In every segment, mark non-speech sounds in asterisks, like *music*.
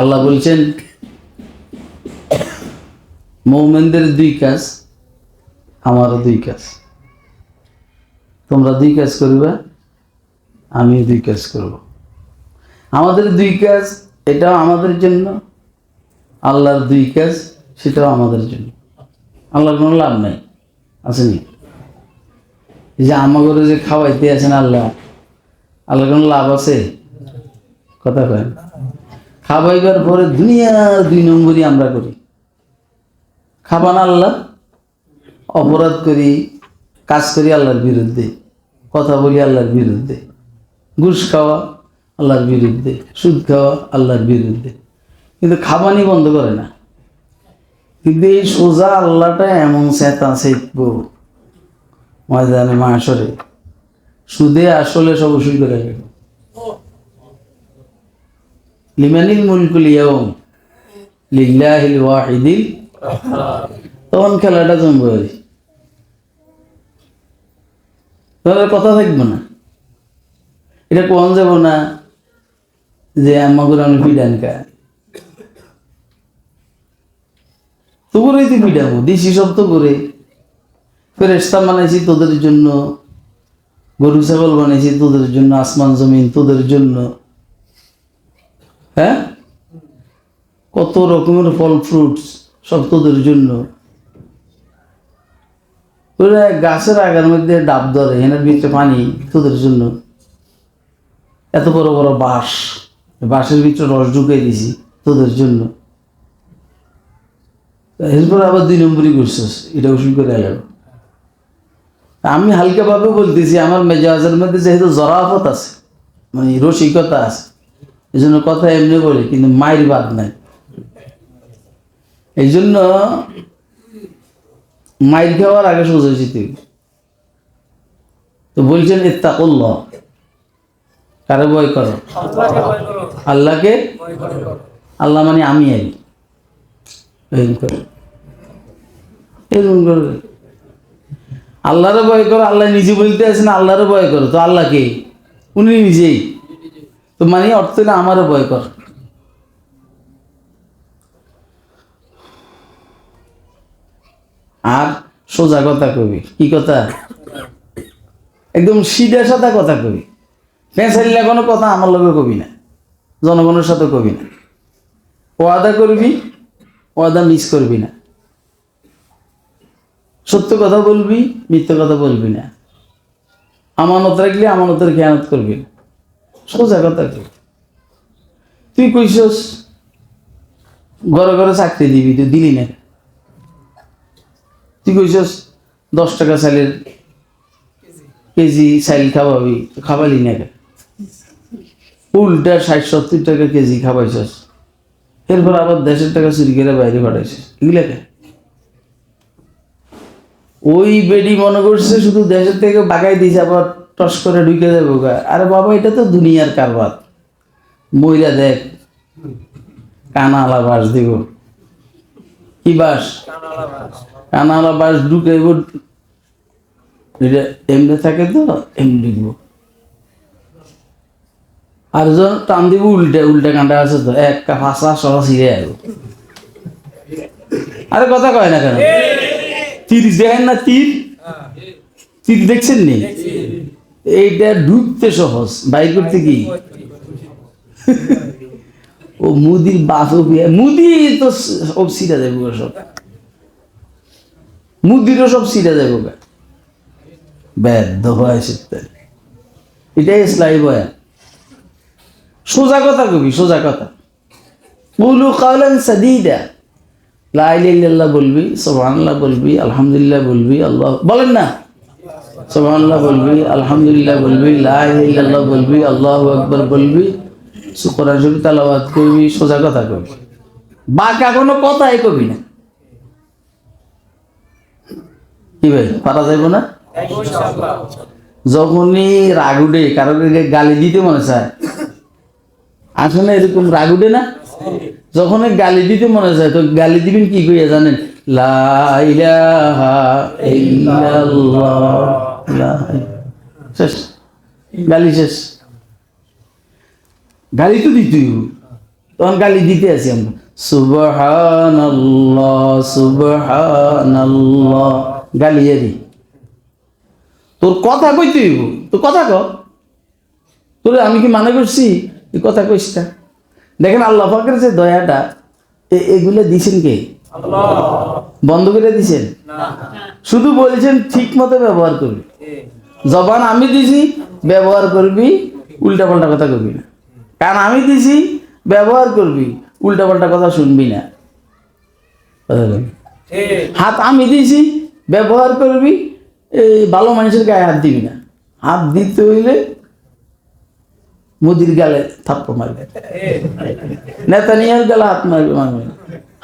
আল্লাহ বলছেন, মৌমেনদের দুই কাজ, আমারও দুই কাজ। তোমরা দুই কাজ করবে আমি দুই কাজ করব। আমাদের দুই কাজ, এটাও আমাদের জন্য। আল্লাহর দুই কাজ, সেটাও আমাদের জন্য। আল্লাহর কোনো লাভ নাই আসেনি যে আমাগরে যে খাওয়াইতে আছেন আল্লাহ, আল্লাহর কোনো লাভ আছে? কথা কয় খাওয়াইবার পরে দুনিয়ার দুই নম্বরই আমরা করি। খাবান আল্লাহ, অপরাধ করি, কাজ করি আল্লাহর বিরুদ্ধে, কথা বলি আল্লাহর বিরুদ্ধে, ঘুষ খাওয়া আল্লাহর বিরুদ্ধে, সুদ খাওয়া আল্লাহর বিরুদ্ধে। কিন্তু খাবানি বন্ধ করে না। কিন্তু এই সোজা আল্লাহটা এমন চেতা চেতব ময়দানে মাসরে সুদে আসলে সব ওষুধ করে লিমানিল মুলকুল ইয়াউম? লিল্লাহিল ওয়াহিদিল তখন খেলাটা জমবে আর আর কথা থাকব না। এটা কোন যাব না? যে আমাকে আমি পিডান কা তো করেই তুই পিডাবো দিছি সব তো করে। ফেরেস্তা বানাইছি তোদের জন্য। গরু ছাগল বানাইছি তোদের জন্য। আসমান জমিন তোদের জন্য। হ্যাঁ? কত রকমের ফল ফ্রুটস সব তোদের জন্য। গাছের আগার মধ্যে ডাব ধরে এনার ভিতরে পানি তোদের জন্য। এত বড় বড় বাঁশ বাঁশের ভিতরে রস ঢুকিয়ে দিছি তোদের জন্য। এরপর আবার দুই নম্বরই করছিস, এটা ওষুধ করে এলাম আমি হালকাভাবে বলতেছি, আমার মেজাজের মধ্যে যেহেতু জরাফত আছে মানে রসিকতা আছে এই জন্য কথা এমনি বলি, কিন্তু মায়ের বাদ নাই। এই জন্য মায়ের খাওয়ার আগে সোজাইছি তুই তো বলছেন ইত্তাকুল্ল কারে ভয় করো? আল্লাহকে? আল্লাহ মানে আমি আই। এরকম করে। এরকম করে। আল্লাহরে ভয় করো, আল্লাহ নিজে বলতে আছেন আল্লাহরে ভয় করো। তো আল্লাহকে উনি নিজেই। তো মানে অর্থ হলে আমারও ভয় কর। আর সোজা কথা কবি, কি কথা? একদম সিধা সাদা কথা কবি। পেঁচাইলে কোনো কথা আমার লগে কবি না, জনগণের সাথে কবি না। ওয়াদা করবি, ওয়াদা মিস করবি না। সত্য কথা বলবি, মিথ্যে কথা বলবি না। আমানত রাখলে আমানতের খেয়ানত করবি না। সোজা কথা কি তুই কইসস ঘরে ঘরে চাকরি দিবি, তুই দিলি না তুই কইসস দশ টাকা চালের কেজি চাইল খাওয়াবি খাবালি না? উল্টা ষাট সত্তর টাকা কেজি খাওয়াইছস এরপর আবার দেশের টাকা চুরি করে বাইরে পাঠাইছিস এগুলা কেন? ওই বেডি মনে করছে শুধু দেশের থেকে বাগাই দিয়েছে আবার টস করে ঢুকে যাব গা। আরে বাবা, এটা তো দুনিয়ার কারবার। মহিলা দেখ কানালা বাস দিব। কি বাস? কানালা বাস ঢুকাইব। এটা এমনি থাকে তো, এমনি ঢুকবো। আর যখন টান দিব উল্টে উল্টে কাঁটা আছে তো, এক ফাঁসা সরা ছিঁড়ে আসব আরে কথা কয় না কেন? তীর দেখেন না, তীর? তীর দেখছেন নি? এইটা ঢুকতে সহজ, বাইর করতে কি? ও মুদির বিয়ে মুদি তো সব সিটা যাব সব। মুদিরও সব সিটা যাব ব্যাধ হয় সেটা এটাই ইসলাই বয়া সোজা কথা কবি, সোজা কথা। বলু কাউলান সাদিদা। লা ইলাহা ইল্লাল্লাহ বলবি, সুবহানাল্লাহ বলবি, আলহামদুলিল্লাহ বলবি, আল্লাহ বলেন না। সুবহানাল্লাহ বলবি, আলহামদুলিল্লাহ বলবি, লা ইলাহা ইল্লাল্লাহ বলবি, আল্লাহু আকবার বলবি কোরআন শরীফ তেলাওয়াত করবি, সোজা কথা কবি। বাঁকা কোনো কথাই কবি না। কি ভাই, পারা যাইব না? যখনই রাগ উঠে কারও গালি দিতে মনে চায়, আসলে এরকম রাগ উঠে না? যখন গালি দিতে মনে চায়, তো গালি দিবেন কি কইয়া জানেন? লা ইলাহা ইল্লাল্লাহ। শেষ। গালি শেষ। গালি তো দিতেই হবে। তখন গালি দিতে আছি আমরা। সুবহানাল্লাহ সুবহানাল্লাহ। গালি এরি তোর কথা কইতে হইব। তোর কথা ক। তোর আমি কি মনে করছি? তুই কথা কইস না। দেখেন আল্লাহ পাকের যে দয়াটা এ- এগুলো দিছেন কে? বন্ধ করে দিছেন? শুধু বলেছেন ঠিক মতো ব্যবহার করবি। জবান আমি দিছি, ব্যবহার করবি উল্টা পাল্টা কথা করবি না। কারণ আমি দিছি, ব্যবহার করবি উল্টা পাল্টা কথা শুনবি না। হাত আমি দিছি, ব্যবহার করবি, এই ভালো মানুষের গায়ে হাত দিবি না। হাত দিতে হইলে মুদির গালে থাপ্প মারবে। নেতা নিয়ে গালে হাত মারবে মারবে।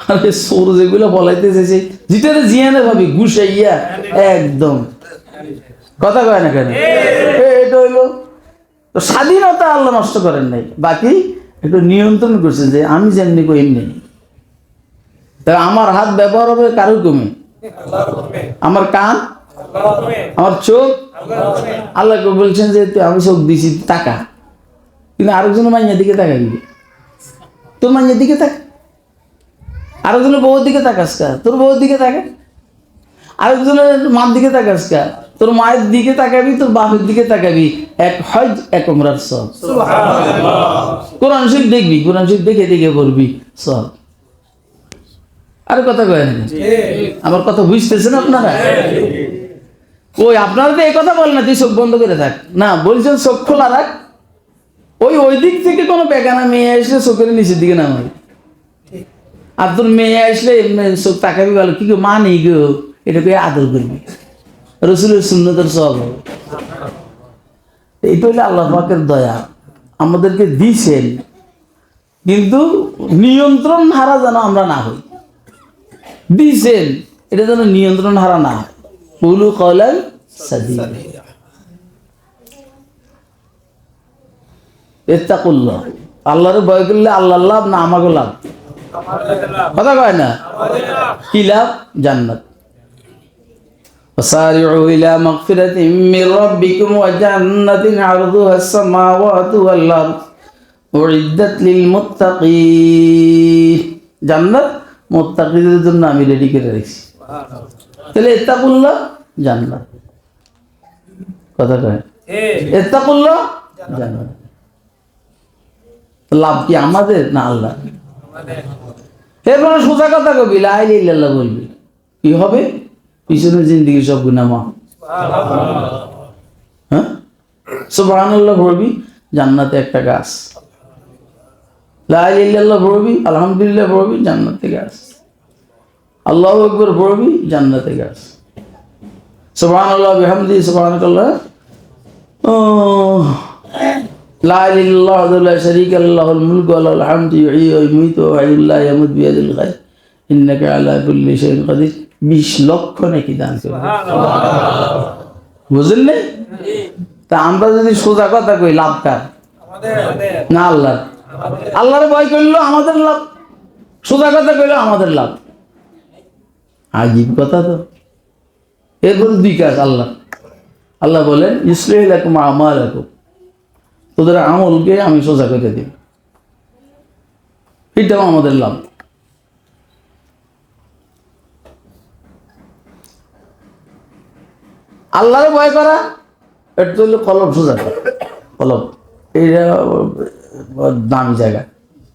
আরে সোর যেগুলো বলাইতে চেয়েছে যেটা জিয়ানে ভাবি গুসাইয়া একদম। কথা কয় না কেন? এটা হইল তো স্বাধীনতা আল্লাহ নষ্ট করেন নাই। বাকি একটু নিয়ন্ত্রণ করছে যে আমি যেমনি কই এমনি। তা আমার হাত ব্যবহার হবে কারও কমে? আমার কান? আমার চোখ? আল্লাহ বলছেন যে তুই আমি চোখ দিছি টাকা কিন্তু আরেকজনের মাইয়ার দিকে তাকা তাকাবি তোর মাইয়ার দিকে তাক। আরেকজনের বউর দিকে তাকাস কা? তোর বউর দিকে তাকা আরেকজনের মার দিকে তাকাস কা? তোর মায়ের দিকে তাকাবি তোর বাপের দিকে তাকাবি। এক হজ এক ওমরার সব। কোরআন শরীফ দেখবি কোরআন শরীফ দেখে দেখে পড়বি সব। আর কথা কয় না আমার কথা বুঝতেছেন আপনারা? ওই আপনারা তো এই কথা বলেন না তুই চোখ বন্ধ করে থাক। না বলছেন চোখ খোলা রাখ। ওই ওই দিক থেকে কোনো বেগানা মেয়ে আসলে চোখের নিচের দিকে নামাই আর তোর মেয়ে আসলে চোখ তাকাবি ভালো কি গো মা নেই গো? এটাকে আদর করবি। রসুলের সুন্নতের সব এইটা হলে আল্লাহ পাকের দয়া। আমাদেরকে দিছেন কিন্তু নিয়ন্ত্রণ হারা যেন আমরা না হই। দিছেন এটা যেন নিয়ন্ত্রণ হারা না হয়। কুলু কলান সাদিদা ইত্তাকুল্লাহ। আল্লাহর ভয় করলে আল্লাহ লাভ না আমাকে লাভ। কথা কয় না? কি লাভ? জান্নাত। وسارعوا إلى مغفرة من ربكم وجنة عرضها السماوات والأرض أعدت للمتقين জান্নাত মুত্তাকিদের জন্য আমি রেডি করে রেখেছি তাহলে ইত্তাকুল্লাহ জান্নাত কথা কয় ইত্তাকুল্লাহ জান্নাত তো লাভ কি আমাদের না আল্লাহ এরপরে সোজা কথা কবি লাই ইল্লাল্লাহ বলবি কি হবে পিছনের জিন্দিগি সব গুনামা হ্যাঁ? সুবহানাল্লাহ বলবি জান্নাতে একটা গাছ। লাইল্লাহ পড়বি, আলহামদুলিল্লাহ পড়বি, জান্নাতে গাছ। আল্লাহ একবার পড়বি, জান্নাতে গাছ। সুবাহ আল্লাহ বেহামদি সুবাহ আল্লাহ শরিক আল্লাহুল মুলক আল্লাহ আলহামদুলিল্লাহ ইউহিত ওয়া ইউমীত ওয়া ইলাইহি ইয়ামুত বিয়াদিল গায়ব। ইন্নাকা আলা কুল্লি শাইইন কাদির বিশ লক্ষ নাকি দান করবে বুঝলেন? তা আমরা যদি সোজা কথা কই লাভ কার? না আল্লাহ আল্লাহর ভয় করল আমাদের লাভ। সোজা কথা কইলো আমাদের লাভ। আজিব কথা তো। এরপর দুই কাজ আল্লাহ। আল্লাহ বলেন ইসলাই লেখো মা আমার লেখো তোদের আমলকে আমি সোজা করে দিই এটাও আমাদের লাভ। আল্লাহরে ভয় করা এটা হলো কলব সোজা করা। কলব এইটা দামি জায়গা।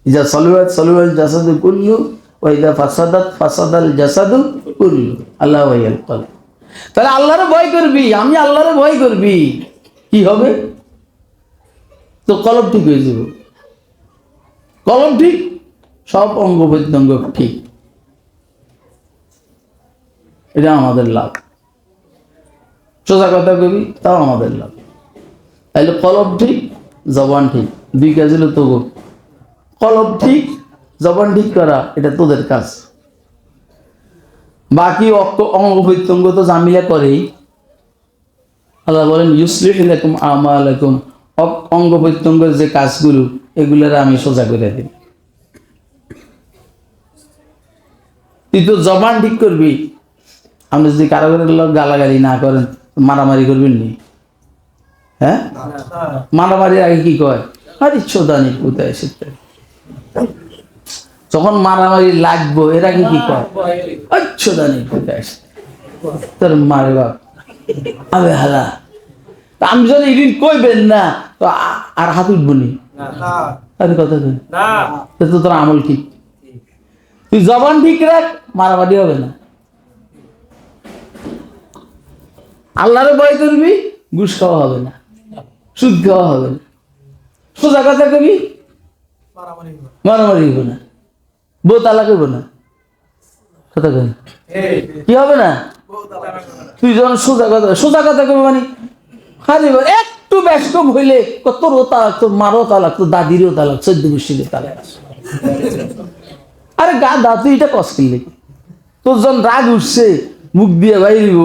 ইজা সলুয়াত, সলুয়াল জাসাদু কুল্লু ওইদা ফাসাদাত, ফাসাদাল জাসাদু কুল্লু। আল্লাহ ভাইয়াল কলব তাহলে আল্লাহরে ভয় করবি, আমি আল্লাহর ভয় করবি। কি হবে? তো কলম ঠিক হয়ে যাবে। কলম ঠিক, সব অঙ্গ প্রত্যঙ্গ ঠিক। এটা আমাদের লাভ। সোজা কথা কবি, তাও আমাদের লাভ। তাহলে কলম ঠিক, জবান ঠিক। দুই কাজ হলো তো কলম ঠিক, জবান ঠিক করা, এটা তোদের কাজ। বাকি অক্ষ- অঙ্গ প্রত্যঙ্গ তো জামিলা করেই। আল্লাহ বলেন ইউসলিহ লাকুম আমালাকুম। অ- অঙ্গ প্রত্যঙ্গের যে কাজগুলো, এগুলোর আমি সোজা করে দিই। তুই তো জবান ঠিক করবি। আপনি যদি করে লোক গালাগালি না করেন মারামারি করবেন নি? হ্যাঁ? মারামারির আগে কি কয়? আরে চোদানি কোথায় এসে যখন মারামারি লাগবো এরা কি কি কয়? জানি কোথায় আসছে তোর মারে বাপ। আবে হালা। আমি যদি এদিন কইবেন না তো আর হাত উঠবো নি? আরে কথা তো তো তোর আমল কি? তুই জবান ঠিক রাখ মারামারি হবে না। আল্লাহরে ভয় করবি ঘুষ খাওয়া হবে না সুদ খাওয়া হবে না। সোজা কথা কবি? মারামারি হইব না বউ তালাক হইব না। কথা কি হবে না? তুই যখন সোজা কথা সোজা কথা কবি মানে? হারি একটু ব্যস্তম হইলে ক তোরও তালাক তোর মারও তালাক তোর দাদিরও তালাক চোদ্দ গোষ্ঠীর তালাক। আরে গা দা তুই এটা কষ্ট তোর যখন রাগ উঠছে মুখ দিয়ে বাইরিব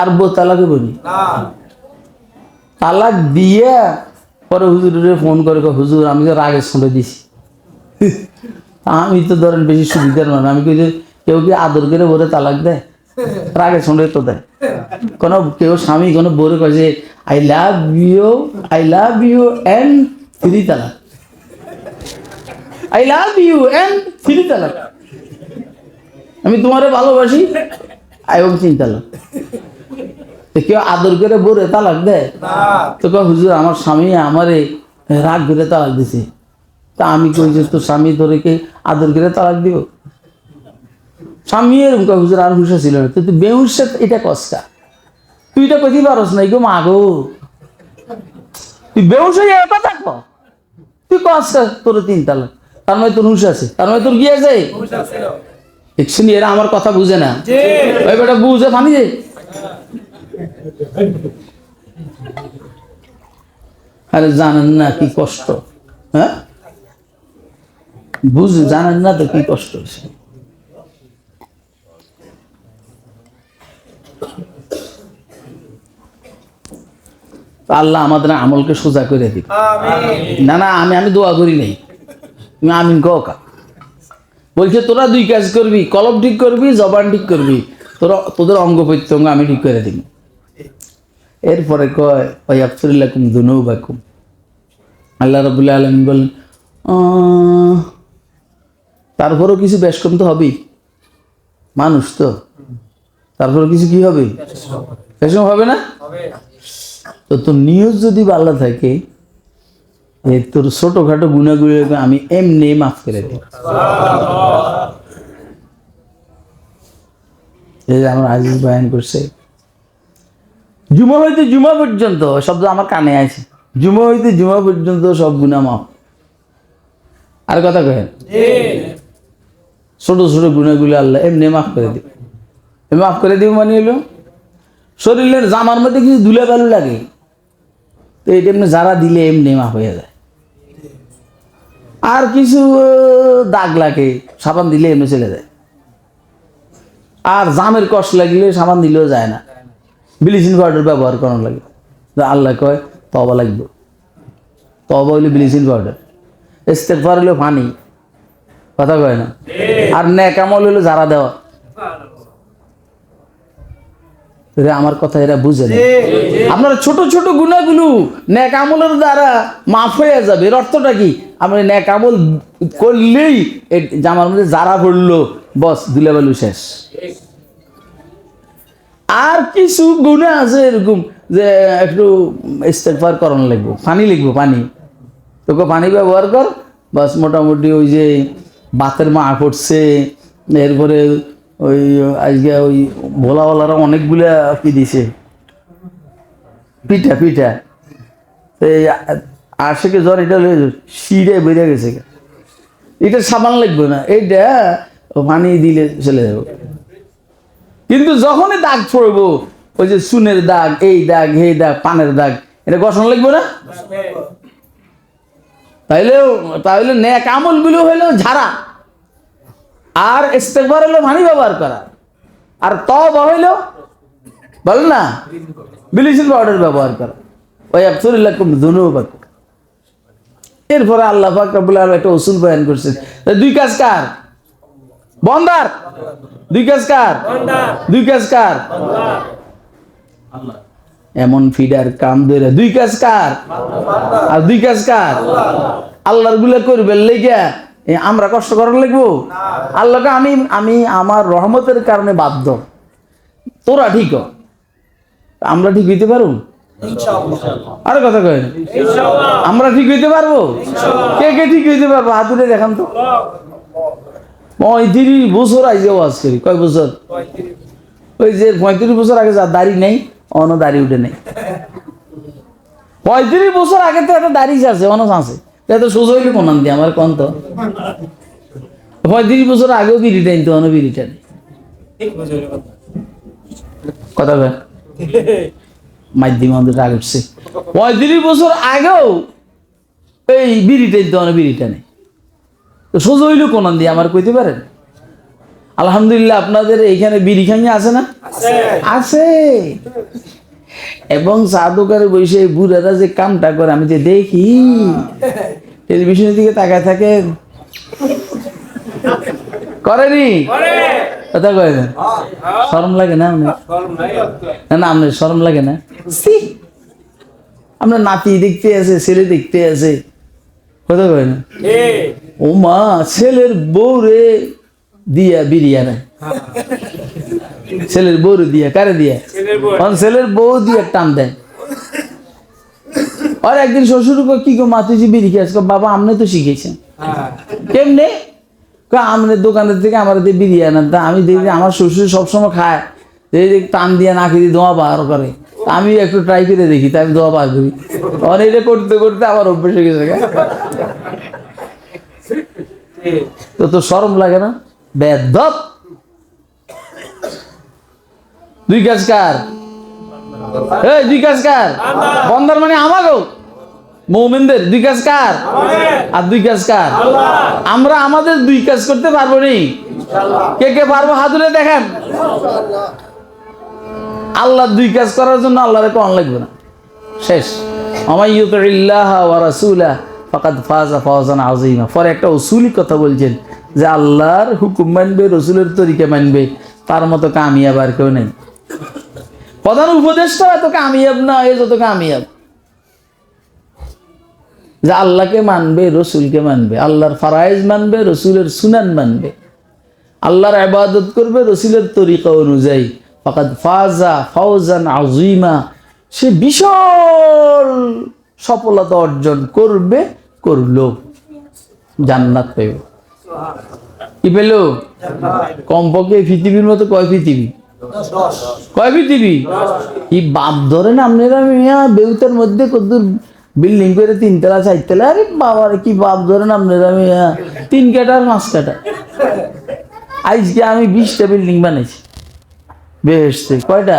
আর বলি তালাক দিয়ে পরে ফোন করে হুজুর, আমি তো রাগের সঙ্গে দিছি। আমি তো ধরেন বেশি সুবিধার মানুষ, আমি যে কেউ কি আদর করে বলে তালাক দেয়? রাগের সঙ্গে তো দেয়। কোনো কেউ স্বামী, কোনো বলে কয় যে, I love you, I love you and three তালাক। I love you and three তালাক আমি তোমারে ভালোবাসি আই এবং তিন তালাক কেউ আদর করে বলে তালাক দেয়? তো কয়, হুজুর, আমার স্বামী আমারে রাগ করে তালাক দিছে। তা আমি কই যে তোর স্বামী তোরে কে আদর করে তালাক দিব? স্বামী এরকম হুজুর, আর হুশা ছিল না। তুই বেহুশা এটা কষ্টা তুই এটা কইতে পারস না গো মা গো। তুই এটা থাকো তুই কষ্টা তোর তিন তালাক তার মানে তোর হুশ আছে? তার মানে তোর কি আছে? এরা আমার কথা বুঝে না। ওই বেটা বুঝে ফানি যে। আরে জানেন না কি কষ্ট হ্যাঁ? বুঝ জানেন না তো কি কষ্ট হয়েছে তো আল্লাহ আমাদের আমলকে সোজা করে দিক। না না আমি আমি দোয়া করি নাই। তুমি আমিন কা? বলছে তোরা দুই কাজ করবি কলম ঠিক করবি জবান ঠিক করবি। তোরা তোদের অঙ্গ প্রত্যঙ্গ আমি ঠিক করে দিব। এরপরে কয় ওই আফসুল্লাকুম দুনুবাকুম। আল্লাহ রবুল্লা আলম বলেন "আহ, তারপরেও কিছু বেশ কম তো হবেই। মানুষ তো। তারপরে কিছু কি হবে? বেশ কম হবে না। তো তোর নিয়ত যদি ভালো থাকে এ তোর ছোটখাটো গুণাগুলোকে আমি এমনি মাফ করে দিই। এই আমার আজিজ বয়ান করছে, জুমা হইতে জুমা পর্যন্ত শব্দ আমার কানে আছে। জুমা হইতে জুমা পর্যন্ত সব গুণা মাফ। আর কথা কহেন ছোট ছোট গুণাগুলো আল্লাহ এমনি মাফ করে দিব। মাফ করে দিব মানে হলো, শরীরের জামার মধ্যে কিছু ধুলে বালু লাগে। তো এটা এমনি যারা দিলে এমনি মাফ হয়ে যায়। আর কিছু দাগ লাগে সাবান দিলে এমনি চলে যায়। আর জামের কষ্ট লাগলে সাবান দিলেও যায় না। ব্লিচিং পাউডার ব্যবহার করানো লাগে। আল্লাহ কয় তবা লাগবে। তবা হইলে ব্লিচিং পাউডার। ইস্তেকফার হইল পানি। কথা কয় না? আর ন্যাকামল হইল যারা দেওয়া। এরা আমার কথা এরা বুঝে না। আপনার ছোট ছোট গুণাগুলো ন্যাক আমলের দ্বারা মাফ হয়ে যাবে। এর অর্থটা কি? আমরা ন্যাক আমল করলেই জামার মধ্যে যারা পড়ল বস দুলাবালু শেষ। আর কিছু গুণা আছে এরকম যে একটু ইস্তেকবার করানো লাগবো। পানি লিখব পানি। তোকে পানি ব্যবহার কর। বাস, মোটামুটি ওই যে বাতের মা পড়ছে, এরপরে ওই, আজকে ওই ভোলাওয়ালারা অনেকগুলা কি দিছে? পিঠা পিঠা। তো এই আশেকে জ্বর, এটা শিরে বেরিয়ে গেছে। এটা সাবান লাগবে না, এইটা পানি দিলে চলে যাবে। কিন্তু যখনই দাগ পড়ব, ওই যে সুনের দাগ, এই দাগ এই দাগ, পানের দাগ, এটা গঠন লাগবে না? তাইলে তাহলে ন্যাক আমলগুলো হইল ঝাড়া। আর ইস্তেকবার হলো পানি ব্যবহার করা। আর তবা হইল বল না? ব্লিচিং পাউডার ব্যবহার করা। ওই আফসুল্লাকুম দুনুবাকুম এরপরে আল্লাহ একটা উসুল বয়ান করছেন। দুই কাজ কার? বন্দার? দুই কাজ কার? দুই কাজ কার? এমন ফিডার কাম ধরে। দুই কাজ কার? আর দুই কাজ কার? আল্লাহরগুলা করবে লেগা আমরা কষ্ট করার লাগবো? আল্লাহকে আমি আমি আমার রহমতের কারণে বাধ্য। তোরা ঠিক আমরা ঠিক হইতে পারব আর কথা কয়। আমরা ঠিক হইতে পারব? কে কে ঠিক হইতে পারব? হাতুড়ে দেখান তো। পঁয়ত্রিশ বছর আইসে ওয়াজ করি। কয় বছর? ওই যে পঁয়ত্রিশ বছর আগে যা দাড়ি নেই অন দাড়ি উঠে নেই। *laughs* পঁয়ত্রিশ বছর আগে তো একটা দাড়ি আছে অনস আছে। তা তো সোজা হইলে কোনান দিয়ে আমার কন তো। পঁয়ত্রিশ বছর আগেও বিড়ি টাইন তো বিড়ি কথা কয়? মাধ্যম আমাদের রাগ পঁয়ত্রিশ বছর আগেও এই বিড়ি টাইন তো বিড়ি টানে তো সোজা হইলে কোনান দিয়ে আমার কইতে পারেন? আলহামদুলিল্লাহ আপনাদের এইখানে বিড়ি খাইয়া আছে না? আছে। এবং চা দোকানে বসে বুড়ারা যে কামটা করে, আমি যে দেখি। টেলিভিশনের দিকে তাকায় থাকে। করেনি? কথা কয় না। শরম লাগে না আপনার? না আপনার শরম লাগে না! আপনার নাতি দেখতে আছে ছেলে দেখতে আছে। কথা কয় না? ও মা ছেলের বউরে দিয়া বিরিয়ানা ছেলের বউরে দিয়া কারে দিয়া? ছেলের বউ দিয়ে টান দেয়। আর একদিন শ্বশুর কি গো মা তুই যে বিড়ি খেয়েছ বাবা আপনি তো শিখেছেন। কেমনে? কয়, আমনের দোকানের থেকে আমার দিয়ে বিরিয়ানি তা আমি দেখি আমার শ্বশুর সবসময় খায়। এই যে টান দিয়ে নাকি দিয়ে ধোঁয়া বার করে আমি একটু ট্রাই করে দেখি তাই আমি ধোঁয়া বার করি। এটা করতে করতে আমার অভ্যেস হয়ে গেছে তো তো সরম লাগে না? বেদব। দুই কাজ কার। এই, দুই কাজ কার। মানে আমারও মৌমেনদের, দুই কাজ কার। আর দুই কাজ কার। আমরা আমাদের দুই কাজ করতে পারব নি। কে কে পারব দেখেন। আল্লাহ দুই কাজ করার জন্য আল্লাহরে কন লাগবে না। শেষ। আমাই ইউতিল্লাহ ওয়া রাসূলা ফাকাদ ফাজা ফাওজান আযীমা। পরে একটা উসুলি কথা বলছেন যে আল্লাহর হুকুম মানবে, রসুলের তরিকা মানবে। তার মতো কামিয়াব আর কেউ নেই। প্রধান উপদেশটা এত কামিয়াব না এ যত কামিয়াব যে আল্লাহকে মানবে রসুলকে মানবে আল্লাহর ফারাইজ মানবে রসুলের সুনান মানবে। আল্লাহর আবাদত করবে রসুলের তরিকা অনুযায়ী। ফাকাদ ফাজা ফাওজান আজিমা সে বিশাল সফলতা অর্জন করবে করল। জান্নাত পেল কি পেল? কমপক্ষে পৃথিবীর মতো কয় পৃথিবী? কয় পৃথিবী কি বাপ ধরেন আপনারা মিয়া বেউতের মধ্যে কদ্দুর বিল্ডিং করে তিনতলা চারতলা আরে বাবার কি বাপ ধরেন আপনারা মিয়া তিন কাটা আর পাঁচ কাটা। আজকে আমি বিশটা বিল্ডিং বানাইছি। বেহেসতে কয়টা?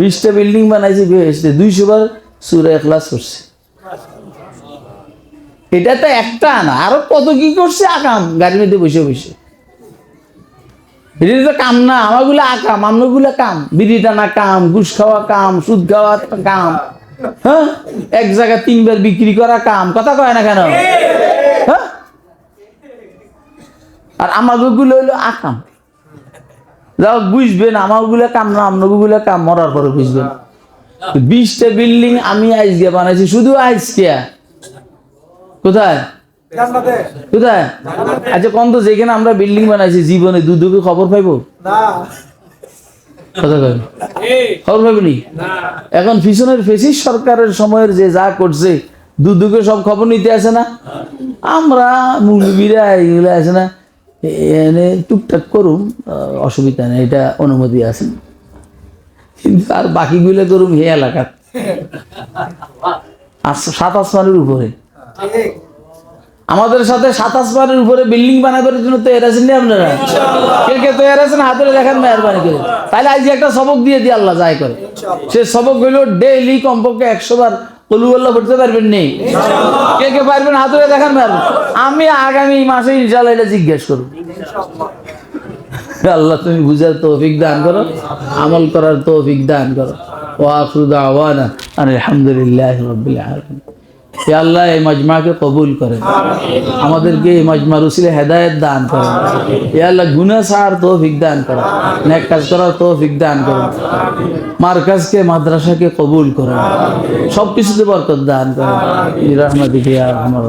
বিশটা। বিল্ডিং বানাইছি বেহেসতে দুইশো বার সুরে ক্লাস করছে। এটা তো একটা না আরও কত কি করছে? আকাম গাড়ির মধ্যে বসে বসে। এটা তো কাম না, আমারগুলো আকাম, আমরাগুলো কাম। বিড়ি টানা কাম, ঘুষ খাওয়া কাম, সুদ খাওয়া কাম। হ্যাঁ? এক জায়গায় তিনবার বিক্রি করা কাম। কথা কয় না কেন? হ্যাঁ? আর আমাগুলো হইল আকাম। যাও বুঝবেন আমারগুলো কাম না আপনাগুলো কাম, মরার পরে বুঝবেন বিশটা বিল্ডিং আমি আজকে বানাইছি, শুধু আজকে কোথায়? কোথায়? আচ্ছা কোন তো যেখানে আমরা বিল্ডিং বানাইছি জীবনে দুদুকে খবর পাইবো? খবর পাইবনি এখন পিছনের ফেসিস সরকারের সময়ের যে যা করছে দুদুকে সব খবর নিতে আসে না? আমরা মুরগিরা এগুলো আছে না। এনে টুকটাক করুম অসুবিধা নেই এটা অনুমতি আছে। কিন্তু আর বাকিগুলো করুম হে এলাকার। *laughs* সাত আসমানের উপরে। আমাদের সাথে সাতাশ বারের উপরে বিল্ডিং বানাবার জন্য তৈরি আছেন নি আপনারা? কে কে তৈরি আছেন হাতে দেখান মেহরবানি করে। তাহলে আজ একটা সবক দিয়ে দিয়ে আল্লাহ যায় করে। সে সবক হইল ডেইলি কমপক্ষে একশো বার পড়তে পারবেন নেই কে কে পারবেন হাতে দেখান আমি আগামী মাসে ইনশাল্লাহ এটা জিজ্ঞেস করব। আল্লাহ তুমি বুঝার তৌফিক দান করো আমল করার তৌফিক দান করো। ও আফরুদ আওয়ানা আলহামদুলিল্লাহ রবিল আলমিন। এ আল্লাহ এই মজমাকে কবুল করেন আমাদেরকে এই মজমার উসিলে হেদায়ত দান করেন এ আল্লাহ গুনা সার তৌফিক দান করেন নেক কাজ করার তৌফিক দান করেন মার্কাজকে মাদ্রাসাকে কবুল করেন সব কিছুতে বরকত দান করেন রহমদিকে আমার